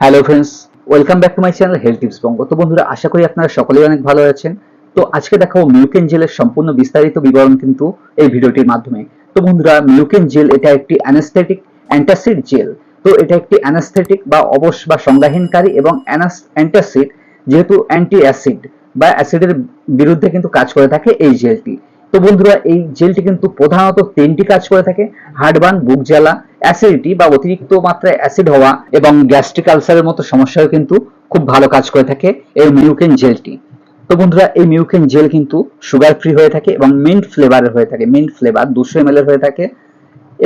Hello friends welcome back to my channel health tips Banga তো বন্ধুরা, আশা করি আপনারা সকলেই অনেক ভালো আছেন। তো আজকে দেখাবো মিউকেন জেলের সম্পূর্ণ বিস্তারিত বিবরণ কিন্তু এই ভিডিওটির মাধ্যমে। তো বন্ধুরা মিউকেন জেল এটা একটি অ্যানাস্থেটিক অ্যান্টাসিড জেল তো এটা একটি অ্যানাস্থেটিক বা অবশ বা সংজ্ঞাহীনকারী এবং অ্যান্টাসিড যেহেতু অ্যান্টি অ্যাসিড বা অ্যাসিডের বিরুদ্ধে কিন্তু কাজ করে থাকে এই জেলটি তো বন্ধুরা, এই জেলটি কিন্তু প্রধানত তিনটি কাজ করে থাকে। হার্টবার্ন বুক জ্বালা, অ্যাসিডিটি বা অতিরিক্ত মাত্রায় অ্যাসিড হওয়া এবং গ্যাস্ট্রিক আলসারের মতো সমস্যাও কিন্তু খুব ভালো কাজ করে থাকে এই মিউকেন জেলটি। তো বন্ধুরা, এই মিউকেন জেল কিন্তু সুগার ফ্রি হয়ে থাকে এবং মিন্ট ফ্লেভারের হয়ে থাকে, মিন্ট ফ্লেভার দুশো এম হয়ে থাকে।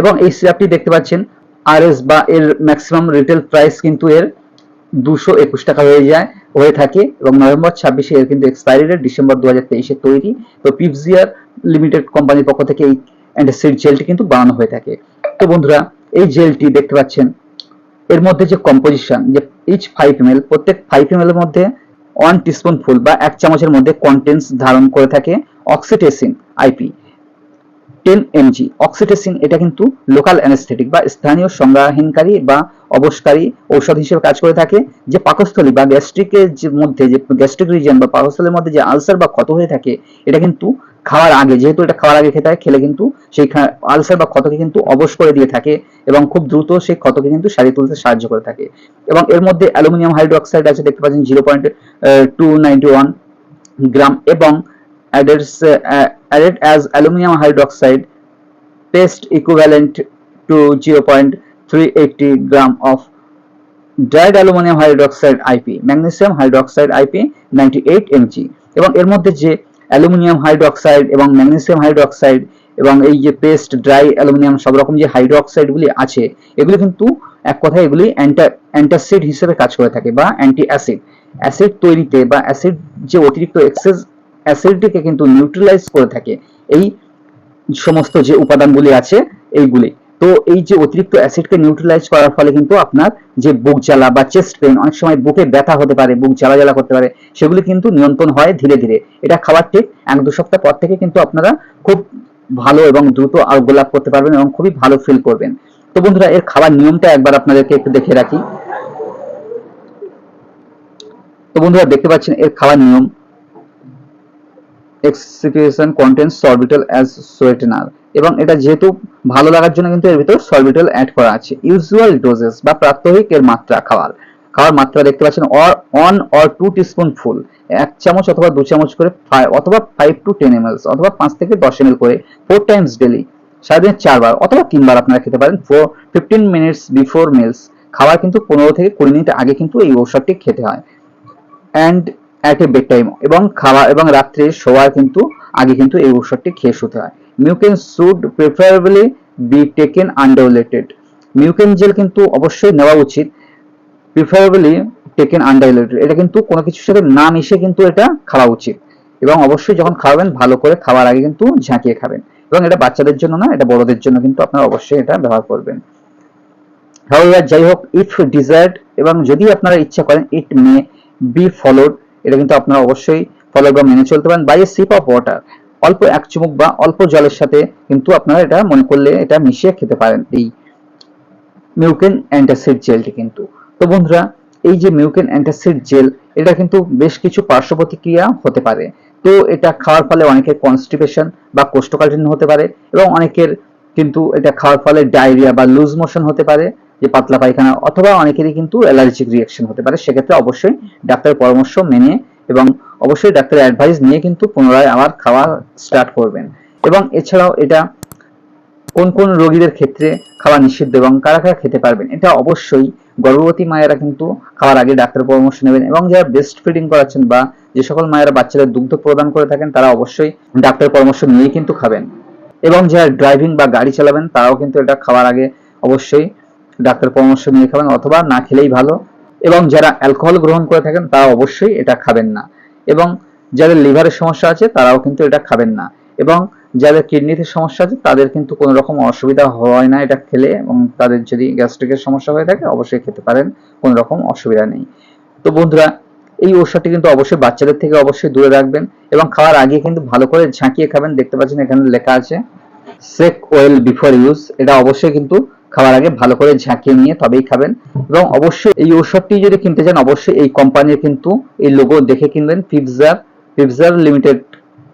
এবং এই সিরাপটি দেখতে পাচ্ছেন, আরএস বা এর ম্যাক্সিমাম রিটেল প্রাইস কিন্তু এর দুশো একুশ টাকা হয়ে যায়, হয়ে থাকে এবং নভেম্বর ছাব্বিশে এর কিন্তু এক্সপায়ারি ডিসেম্বর দু হাজার তেইশে তৈরি। তো পিপজিয়ার লিমিটেড কোম্পানির পক্ষ থেকে এই অ্যান্টাসিড জেলটি কিন্তু বানানো হয়ে থাকে। তো বন্ধুরা, এই জেলটি দেখতে পাচ্ছেন, এর মধ্যে যে কম্পোজিশন যে ইচ ফাইভ এম প্রত্যেক ফাইভ এম এর মধ্যে ওয়ান টিস্পুন ফুল বা এক চামচের মধ্যে কন্টেন্টস ধারণ করে থাকে oxetacaine IP ten mg oxetacaine এটা কিন্তু লোকাল অ্যানেস্থেটিক বা স্থানীয় সংজ্ঞাহীনকারী বা অবসকারী ঔষধ হিসেবে কাজ করে থাকে, যে পাকস্থলী বা গ্যাস্ট্রিকের মধ্যে, যে গ্যাস্ট্রিক রিজন বা পাকস্থলীর মধ্যে যে আলসার বা ক্ষত হয়ে থাকে, এটা কিন্তু খাওয়ার আগে যেহেতু এটা খাওয়ার আগে খেতে হয় খেলে কিন্তু সেই আলসার বা ক্ষতকে কিন্তু অবশ করে দিয়ে থাকে এবং খুব দ্রুত সেই ক্ষতকে কিন্তু সারিয়ে তুলতে সাহায্য করে থাকে। এবং এর মধ্যে অ্যালুমিনিয়াম হাইড্রোক্সাইড আছে দেখতে পাচ্ছেন zero point two ninety one gram এবং added, uh, added as aluminum hydroxide paste equivalent to 0.380 gram of dried aluminum hydroxide IP magnesium hydroxide IP 98 mg এবং এর মধ্যে যে অ্যালুমিনিয়াম হাইড্রোক্সাইড এবং ম্যাগনেসিয়াম হাইড্রোক্সাইড এবং এই যে পেস্ট, ড্রাই অ্যালুমিনিয়াম, সব রকম যে হাইড্রোক্সাইডগুলি আছে, এগুলি কিন্তু এক কথায় এগুলি অ্যান্টাসিড হিসেবে কাজ করে থাকে বা অ্যান্টি অ্যাসিড অ্যাসিড তৈরিতে বা অ্যাসিড যে অতিরিক্ত এক্সেস, অ্যাসিডটিকে কিন্তু নিউট্রালাইজ করে থাকে এই সমস্ত যে উপাদানগুলি আছে, এইগুলি। তো এই যে অতিরিক্ত অ্যাসিডকে নিউট্রালাইজ করার ফলে কিন্তু আপনার যে বুক জ্বালা বা চেস্ট পেন অনেক সময় বুকে ব্যথা হতে পারে, বুক জ্বালা জ্বালা করতে পারে, সেগুলি কিন্তু নিয়ন্ত্রণ হয় ধীরে ধীরে। এটা খাবার ঠিক এক দু সপ্তাহ পর থেকে কিন্তু আপনারা খুব ভালো এবং দ্রুত আরোগ্য লাভ করতে পারবেন এবং খুবই ভালো ফিল করবেন। তো বন্ধুরা, এর খাবার নিয়মটা একবার আপনাদেরকে একটু দেখে রাখি। তো বন্ধুরা, দেখতে পাচ্ছেন এর খাবার নিয়ম। এক্সিকিউশন কন্টেন্ট সরবিটাল অ্যাজ সোয়েটেনার এবং এটা যেহেতু ভালো লাগার জন্য কিন্তু এর ভিতর সরবিটাল অ্যাড করা আছে। ইউজুয়াল ডোজেস বা প্রাত্যহিক এর মাত্রা খাওয়ার। খাওয়ার মাত্রা দেখতে পাচ্ছেন or one or two teaspoon full এক চামচ অথবা দু চামচ করে অথবা ফাইভ টু টেন এম অথবা পাঁচ থেকে দশ এম করে ফোর টাইমস ডেলি সারাদিনে চারবার অথবা তিনবার আপনারা খেতে পারেন। Four fifteen minutes before meals খাবার কিন্তু পনেরো থেকে কুড়ি মিনিট আগে কিন্তু এই ঔষধটি খেতে হয়। And at a bed time এবং খাওয়া এবং রাত্রে শোয়ার কিন্তু আগে কিন্তু এই ঔষধটি খেয়ে শুতে হয়। Mucaine should preferably be taken undiluted Mucaine gel কিন্তু অবশ্যই নেওয়া উচিত প্রিফারেবলি টেকেন আন্ডারলেটেড এটা কিন্তু কোনো কিছুর সাথে না মিশে কিন্তু এটা খাওয়া উচিত। এবং অবশ্যই যখন খাওয়াবেন ভালো করে খাওয়ার আগে কিন্তু ঝাঁকিয়ে খাবেন। এবং এটা বাচ্চাদের জন্য না, এটা বড়দের জন্য কিন্তু আপনারা অবশ্যই এটা ব্যবহার করবেন। হাউএভার যাই হোক ইফ ডিজায়ার্ড এবং যদি আপনারা ইচ্ছা করেন ইট মে বি ফলোড এটা কিন্তু আপনারা অবশ্যই ফলো বা মেনে চলতে পারেন by a sip of water অল্প এক চুমুক বা অল্প জলের সাথে কিন্তু আপনারা এটা মনে করলে এটা মিশিয়ে খেতে পারেন এই মিউকেন অ্যান্টাসিড জেলটি কিন্তু। তো বন্ধুরা, এই যে মিউকেন অ্যান্টাসিড জেল, এটা কিন্তু বেশ কিছু পার্শ্ব প্রতিক্রিয়া হতে পারে। তো এটা খাওয়ার ফলে অনেকের কনস্টিপেশন বা কোষ্ঠকাঠিন্য হতে পারে এবং অনেকের কিন্তু এটা খাওয়ার ফলে ডায়রিয়া বা লুজ মোশন হতে পারে, যে পাতলা পায়খানা অথবা অনেকেরই কিন্তু অ্যালার্জিক রিয়াকশন হতে পারে। সেক্ষেত্রে অবশ্যই ডাক্তারের পরামর্শ মেনে এবং অবশ্যই ডাক্তারের অ্যাডভাইস নিয়ে কিন্তু পুনরায় আবার খাওয়া স্টার্ট করবেন। এবং এছাড়াও এটা কোন কোন রোগীদের ক্ষেত্রে খাওয়া নিষিদ্ধ এবং কারা কারা খেতে পারবেন, এটা অবশ্যই গর্ভবতী মায়েরা কিন্তু খাওয়ার আগে ডাক্তারের পরামর্শ নেবেন এবং যারা বেস্ট ফিডিং করাচ্ছেন বা যে সকল মায়েরা বাচ্চাদের দুগ্ধ প্রদান করে থাকেন, তারা অবশ্যই ডাক্তারের পরামর্শ নিয়ে কিন্তু খাবেন। এবং যারা ড্রাইভিং বা গাড়ি চালাবেন, তারাও কিন্তু এটা খাওয়ার আগে অবশ্যই ডাক্তার পরামর্শ নিয়ে খাবেন অথবা না খেলেই ভালো। এবং যারা অ্যালকোহল গ্রহণ করে থাকেন, তারা অবশ্যই এটা খাবেন না। এবং যাদের লিভারের সমস্যা আছে, তারাও কিন্তু এটা খাবেন না। এবং যাদের কিডনিতে সমস্যা আছে, তাদের কিন্তু কোনো রকম অসুবিধা হয় না এটা খেলে। এবং তাদের যদি গ্যাস্ট্রিকের সমস্যা হয়ে থাকে, অবশ্যই খেতে পারেন, কোনো রকম অসুবিধা নেই। তো বন্ধুরা, এই ওষুধটি কিন্তু অবশ্যই বাচ্চাদের থেকে অবশ্যই দূরে রাখবেন এবং খাওয়ার আগে কিন্তু ভালো করে ঝাঁকিয়ে খাবেন। দেখতে পাচ্ছেন এখানে লেখা আছে সেক ওয়েল বিফোর ইউজ এটা অবশ্যই কিন্তু খাওয়ার আগে ভালো করে ঝাঁকিয়ে নিয়ে তবেই খাবেন। এবং অবশ্যই এই ঔষধটি যদি কিনতে চান, অবশ্যই এই কোম্পানির কিন্তু এই লোগো দেখে কিনবেন ফিপজার ফিপজার লিমিটেড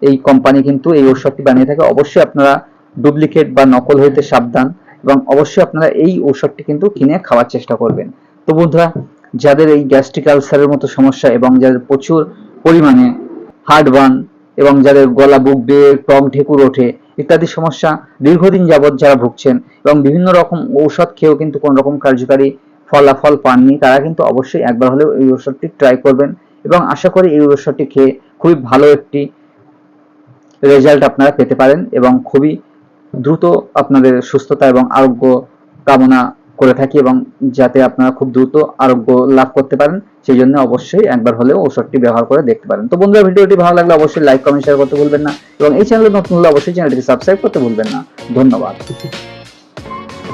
এই কোম্পানি কিন্তু এই ঔষধটি বানিয়ে থাকে। অবশ্যই আপনারা ডুপ্লিকেট বা নকল হইতে সাবধান এবং অবশ্যই আপনারা এই ঔষধটি কিন্তু কিনে খাওয়ার চেষ্টা করবেন। তো বন্ধুরা, যাদের এই গ্যাস্ট্রিক আলসারের মতো সমস্যা এবং যাদের প্রচুর পরিমাণে হার্ট বার্ন এবং যাদের গলা বুক বেয়ে টক ঢেকুর ওঠে ইত্যাদি সমস্যা দীর্ঘদিন যাবৎ যারা ভুগছেন এবং বিভিন্ন রকম ঔষধ খেয়েও কিন্তু কোন রকম কার্যকারী ফলাফল পাননি, তারা কিন্তু অবশ্যই একবার হলেও এই ঔষধটি ট্রাই করবেন এবং আশা করি এই ঔষধটি খেয়ে খুবই ভালো একটি রেজাল্ট আপনারা পেতে পারেন এবং খুবই দ্রুত আপনাদের সুস্থতা এবং আরোগ্য কামনা করে থাকি এবং যাতে আপনারা খুব দ্রুত আরোগ্য লাভ করতে পারেন, সেই জন্য অবশ্যই একবার হলেও ওষুধটি ব্যবহার করে দেখতে পারেন। তো বন্ধুরা, ভিডিওটি ভালো লাগলে অবশ্যই লাইক কমেন্ট শেয়ার করতে ভুলবেন না এবং এই চ্যানেলে নতুন হলে অবশ্যই চ্যানেলটিকে সাবস্ক্রাইব করতে ভুলবেন না। ধন্যবাদ।